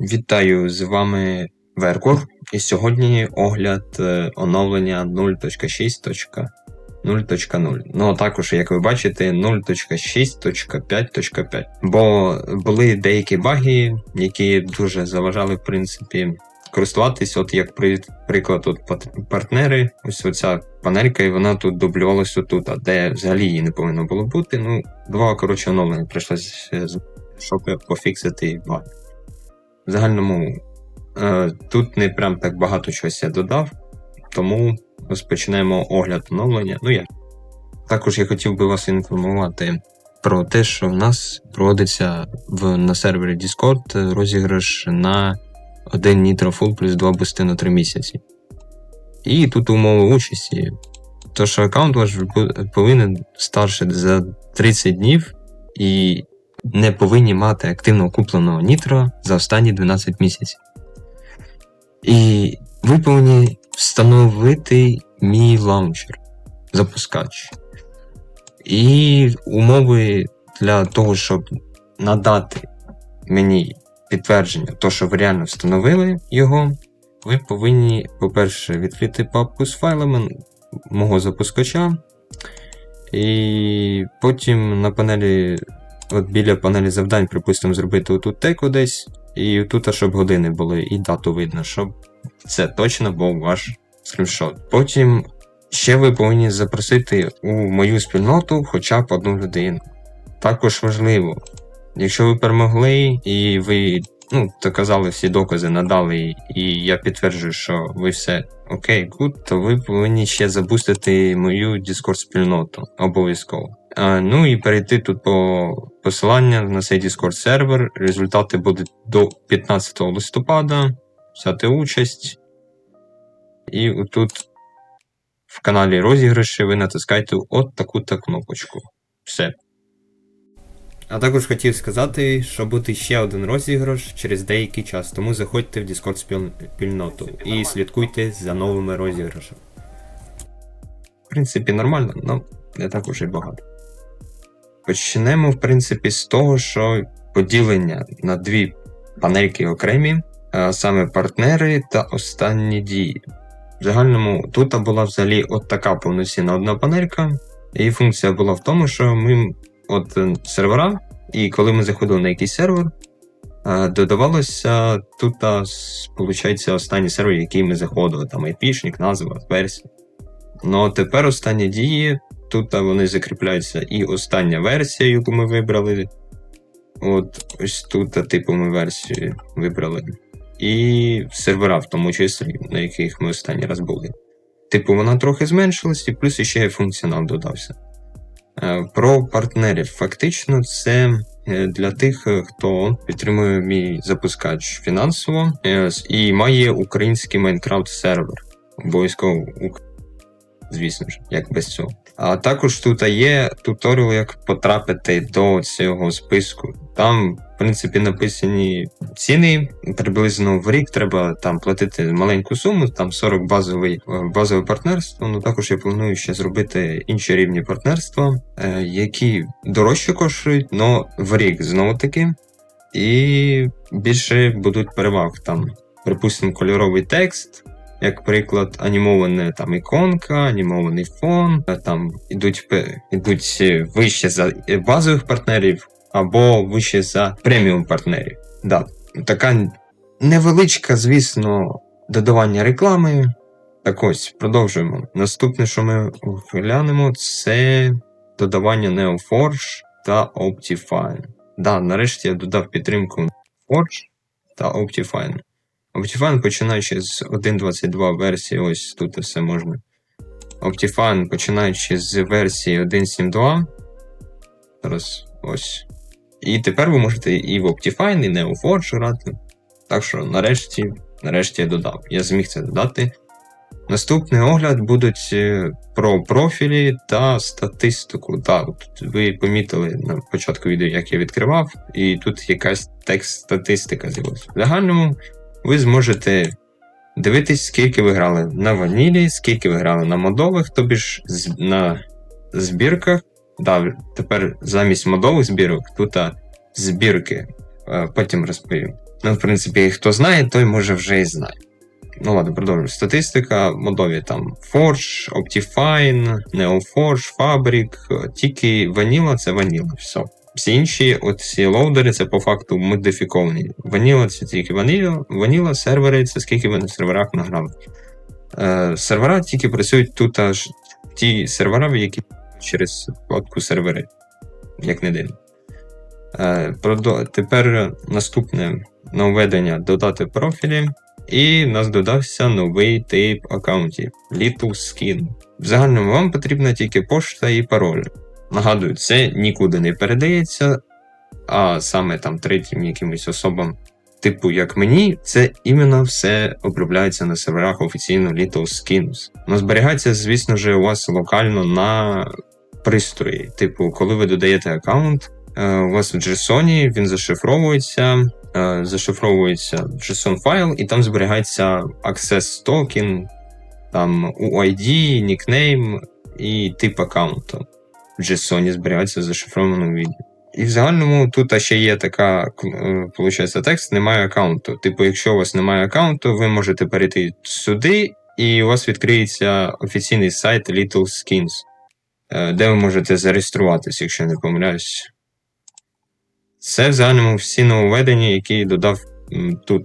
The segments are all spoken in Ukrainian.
Вітаю з вами Веркор, і сьогодні огляд е, оновлення 0.6.0.0. Ну а також, як ви бачите, 0.6.5.5. Бо були деякі баги, які дуже заважали, в принципі, користуватись. От як при, приклад, от партнери, ось оця панелька, і вона тут дублювалася тут, а де взагалі її не повинно було бути. Ну, два коротше оновлення прийшлось, е, щоб пофіксити баг. В загальному е, тут не прям так багато чогось я додав, тому розпочнемо огляд оновлення. Ну як. Також я хотів би вас інформувати про те, що в нас проводиться в, на сервері Discord розіграш на один Nitro Full плюс 2 бусти на 3 місяці. І тут умови участі. Що аккаунт ваш повинен старше за 30 днів і не повинні мати активно купленого нітро за останні 12 місяців. І ви повинні встановити мій лаунчер, запускач. І умови для того, щоб надати мені підтвердження, то, що ви реально встановили його, ви повинні, по-перше, відкрити папку з файлами мого запускача. І потім на панелі от біля панелі завдань, припустимо, зробити отут теку десь, і тут, щоб години були, і дату видно, щоб це точно був ваш скріншот. Потім ще ви повинні запросити у мою спільноту хоча б одну людину. Також важливо, якщо ви перемогли і ви ну, доказали всі докази, надали, і я підтверджую, що ви все окей, гуд, то ви повинні ще забустити мою Discord спільноту обов'язково. А, ну і перейти тут по посилання на цей Discord сервер. Результати будуть до 15 листопада. Взяти участь. І тут в каналі розіграші ви натискаєте от таку-то кнопочку. Все. А також хотів сказати, що буде ще один розіграш через деякий час, тому заходьте в Discord спільноту і слідкуйте за новими розіграшами. В принципі, нормально, але не так уже й багато. Почнемо, в принципі, з того, що поділення на дві панельки окремі, а саме партнери та останні дії. В загальному тут була взагалі от така повноцінна одна панелька, і функція була в тому, що ми от е, сервера, і коли ми заходили на якийсь сервер, е, додавалося тут, виходить, останній сервер, який ми заходили, там айпішник, назва, версія. Ну тепер останні дії тут вони закріпляються і остання версія, яку ми вибрали. От ось тут, типу, ми версію вибрали. І сервера, в тому числі, на яких ми останній раз були. Типу, вона трохи зменшилась, і плюс ще функціонал додався. Е, Про партнерів. Фактично, це е, для тих, е, хто підтримує мій запускач фінансово і має український Майнкрафт сервер. Обов'язково звісно ж, як без цього. А також тут є туторіал, як потрапити до цього списку. Там, в принципі, написані ціни. Приблизно в рік треба там платити маленьку суму, там 40 базовий, е, базове партнерство. Ну також я планую ще зробити інші рівні партнерства, е, які дорожче коштують, але в рік знову таки. І більше будуть переваг там. Припустимо, кольоровий текст, як приклад, анімована там іконка, анімований фон, е, там ідуть, ідуть е, вище за е, базових партнерів або вище за преміум партнерів. Да, така невеличка, звісно, додавання реклами. Так ось, продовжуємо. Наступне, що ми глянемо, це додавання Neo4j та Optifine. Да, нарешті я додав підтримку Forge та Optifine. Optifine починаючи з 1.22 версії, ось тут все можна. Optifine починаючи з версії 1.7.2. Зараз ось. І тепер ви можете і в Optifine, і Neo4j грати. Так що нарешті, нарешті я додав. Я зміг це додати. Наступний огляд будуть е, про профілі та статистику. Так, от ви помітили на початку відео, як я відкривав, і тут якась текст статистика з'явилася. В загальному ви зможете дивитись, скільки ви грали на ванілі, скільки ви грали на модових, тобі ж на збірках. Да, тепер замість модових збірок тут збірки. Потім розповім. Ну, в принципі, хто знає, той може вже і знає. Ну ладно, продовжуємо. Статистика, модові там Forge, Optifine, NeoForge, Fabric, тільки Vanilla це Vanilla, все. Всі інші оці лоудери це по факту модифіковані. Vanilla це тільки Vanilla, Vanilla сервери це скільки ви на серверах награли. Е, сервера тільки працюють тут аж ті сервера, які через вкладку сервери, як не дивно. Е, продо- Тепер наступне нововведення додати профілі. І в нас додався новий тип аккаунтів Little Skin. В загальному вам потрібна тільки пошта і пароль. Нагадую, це нікуди не передається, а саме там третім якимось особам, типу як мені, це іменно все обробляється на серверах офіційно Little Skins. Ну, зберігається, звісно ж, у вас локально на пристрої. Типу, коли ви додаєте аккаунт, е, у вас в JSON він зашифровується е, зашифровується JSON файл, і там зберігається access токен, там UID, нікнейм і тип аккаунту. В JSON зберігається в зашифрованому віді. І в загальному тут ще є така, виходить, текст, немає аккаунту. Типу, якщо у вас немає аккаунту, ви можете перейти сюди, і у вас відкриється офіційний сайт Little Skins, е, де ви можете зареєструватися, якщо не помиляюсь. Це в загальному всі нововведення, які додав тут,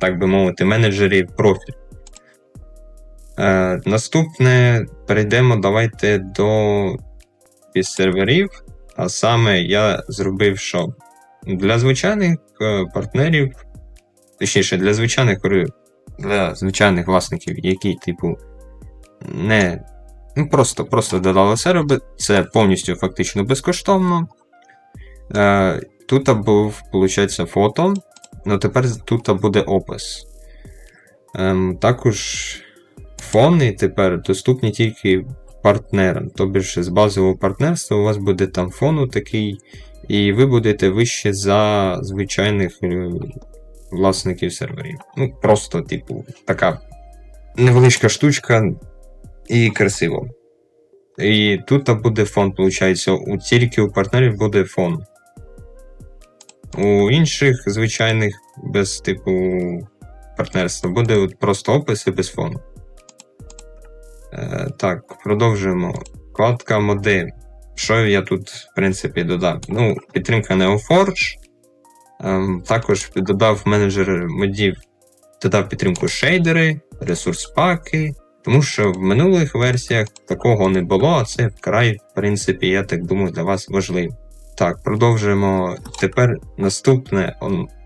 так би мовити, менеджерів профіль. Е, наступне перейдемо давайте до серверів. А саме я зробив, що для звичайних е, партнерів, точніше, для звичайних для звичайних власників, які, типу, не ну, просто, просто додали сервер, це повністю фактично безкоштовно. Е, Тут був, виходить, фото, але тепер тут буде опис. Ем, також фони тепер доступні тільки партнерам. Тобто з базового партнерства у вас буде там фону такий, і ви будете вище за звичайних е, власників серверів. Ну, просто, типу, така невеличка штучка і красиво. І тут буде фон, виходить, у тільки у партнерів буде фон. У інших звичайних без типу партнерства буде от просто опис і без фону. Е, так, продовжуємо. Вкладка модель. Що я тут, в принципі, додав? Ну, підтримка NeoForge. Ем, також додав менеджер модів, додав підтримку шейдери, ресурс паки. Тому що в минулих версіях такого не було, а це вкрай, в принципі, я так думаю, для вас важливо. Так, продовжуємо. Тепер наступне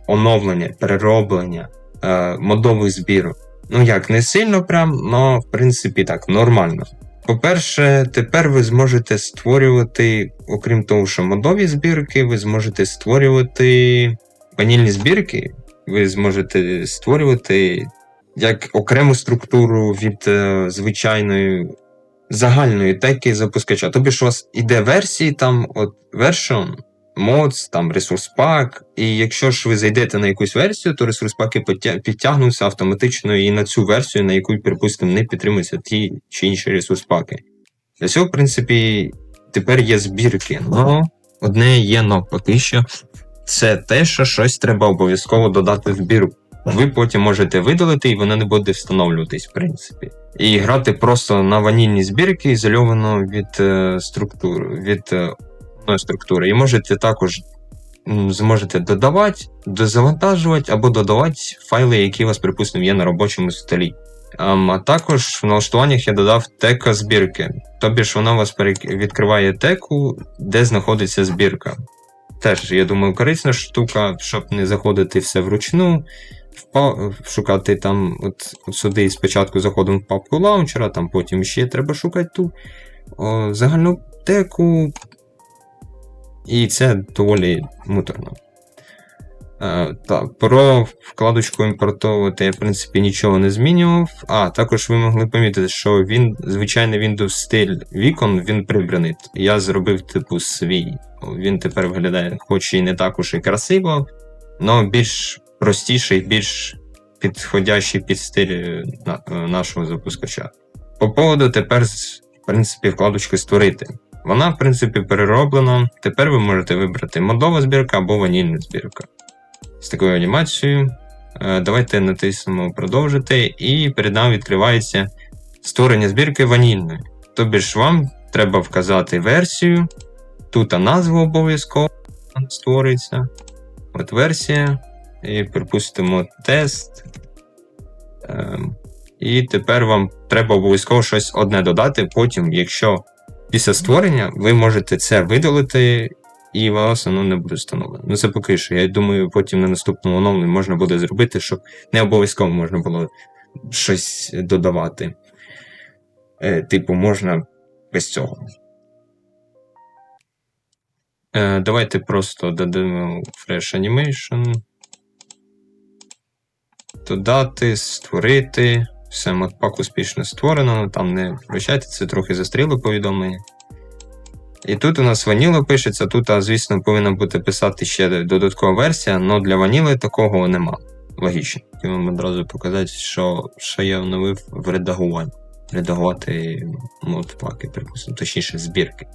оновлення, перероблення е, модових збірок. Ну як, не сильно прям, але в принципі так, нормально. По-перше, тепер ви зможете створювати, окрім того, що модові збірки, ви зможете створювати ванільні збірки, ви зможете створювати як окрему структуру від е, звичайної загальної теки запускача. Тобі ж у вас іде версії, там от version, mods, там ресурс пак, і якщо ж ви зайдете на якусь версію, то ресурс паки підтягнуться автоматично і на цю версію, на яку, припустимо, не підтримуються ті чи інші ресурс паки. Для цього, в принципі, тепер є збірки. Но одне є но поки що. Це те, що щось треба обов'язково додати в збірку. Ви потім можете видалити, і вона не буде встановлюватись, в принципі. І грати просто на ванільні збірки, ізольовано від е, структури, від е, одної структури. І можете також зможете додавати, дозавантажувати або додавати файли, які у вас, припустимо, є на робочому столі. Ем, а також в налаштуваннях я додав тека збірки. Тобі ж вона у вас відкриває теку, де знаходиться збірка. Теж, я думаю, корисна штука, щоб не заходити все вручну, шукати там, от, от сюди спочатку заходимо в папку лаунчера, там потім ще треба шукати ту о, загальну теку. І це доволі муторно. Е, так, про вкладочку імпортовувати я, в принципі, нічого не змінював. А, також ви могли помітити, що він, звичайний Windows стиль вікон він прибраний. Я зробив, типу, свій. Він тепер виглядає, хоч і не так уж і красиво, але більш простіший, більш підходящий під стиль е, е, нашого запускача. По поводу тепер, в принципі, вкладочки створити. Вона, в принципі, перероблена. Тепер ви можете вибрати модова збірка або ванільна збірка. з такою анімацією. Е, Давайте натиснемо продовжити, і перед нами відкривається створення збірки ванільної. Тобі ж вам треба вказати версію. Тут назву обов'язково створиться. От версія. І припустимо тест. Ем, і тепер вам треба обов'язково щось одне додати. Потім, якщо після створення ви можете це видалити, і вас воно не буде встановлено. Ну це поки що. Я думаю, потім на наступному оновленні можна буде зробити, щоб не обов'язково можна було щось додавати. Е, типу, можна без цього. Е, давайте просто додамо Fresh Animation. Додати, створити. Все, модпак успішно створено, там не вибачайте, це трохи застріло повідомлення. І тут у нас ваніла пишеться, тут, звісно, повинна бути писати ще додаткова версія, але для ваніли такого нема. Логічно. Хотів вам одразу показати, що, що я оновив в редагуванні. Редагувати модпаки, припустимо, точніше, збірки.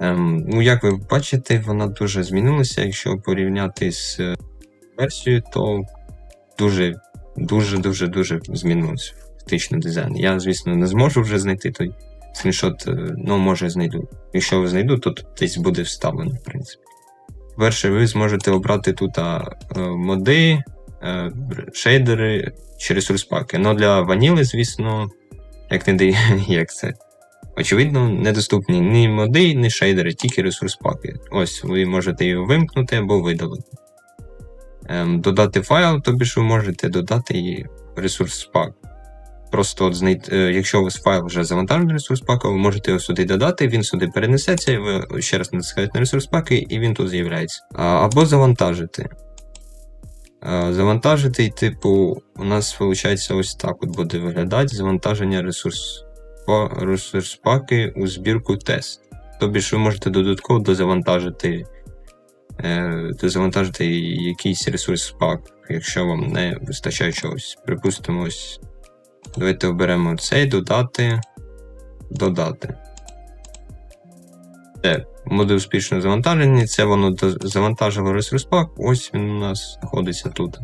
Ем, ну, як ви бачите, вона дуже змінилася. Якщо порівняти з е, версією, то дуже, дуже, дуже, дуже змінився фактично дизайн. Я, звісно, не зможу вже знайти той скріншот, е, ну, може, знайду. Якщо знайду, то тут десь буде вставлено, в принципі. Перше, ви зможете обрати тут а, е, моди, е, шейдери чи ресурс паки. Ну для ваніли, звісно, як не дає, як це. Очевидно, недоступні ні моди, ні шейдери, тільки ресурс паки. Ось ви можете його вимкнути або видалити. Ем, додати файл, тобі ж ви можете додати ресурс пак. Просто от знайти, е, якщо у вас файл вже завантажений ресурс пака, ви можете його сюди додати, він сюди перенесеться, і ви ще раз натискаєте на ресурс паки, і він тут з'являється. Або завантажити. Завантажити, і, типу, у нас виходить ось так от буде виглядати завантаження ресурс, ресурс паки у збірку тест. Тобі ж ви можете додатково дозавантажити, е, дозавантажити якийсь ресурс пак, якщо вам не вистачає чогось. Припустимо, ось Давайте оберемо цей, додати. Додати. Все, буде успішно завантажені. Це воно завантажило ресурс пак. Ось він у нас знаходиться тут.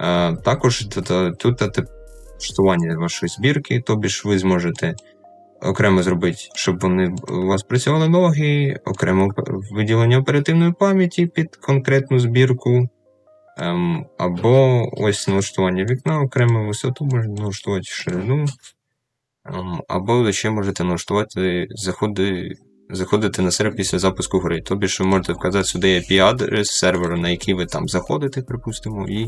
А, також тут, тут вашої збірки, тобі ж ви зможете окремо зробити, щоб вони у вас працювали ноги, окремо виділення оперативної пам'яті під конкретну збірку. Ем, або ось налаштування вікна, окрему висоту можна налаштувати ширину. Ем, або ще можете налаштувати заходи, заходити на сервер після запуску гри. Тобі ви можете вказати сюди IP-адрес сервера, на який ви там заходите, припустимо, і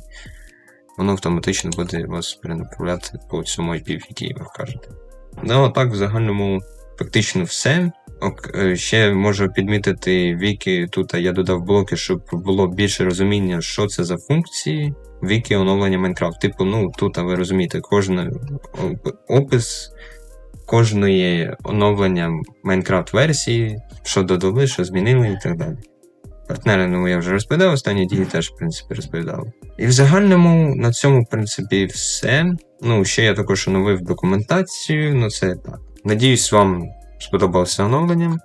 воно автоматично буде вас перенаправляти по цьому IP, в який ви вкажете. Ну, а так, в загальному фактично все. Ок, е, ще можу підмітити віки. Тут я додав блоки, щоб було більше розуміння, що це за функції. Віки оновлення Майнкрафт. Типу, ну тут а ви розумієте, кожен опис кожної оновлення Майнкрафт версії, що додали, що змінили і так далі. Партнери, ну я вже розповідав, останні дії теж, в принципі, розповідав. І в загальному на цьому, в принципі, все. Ну, ще я також оновив документацію, ну це так. Надіюсь, вам сподобалося оновлення.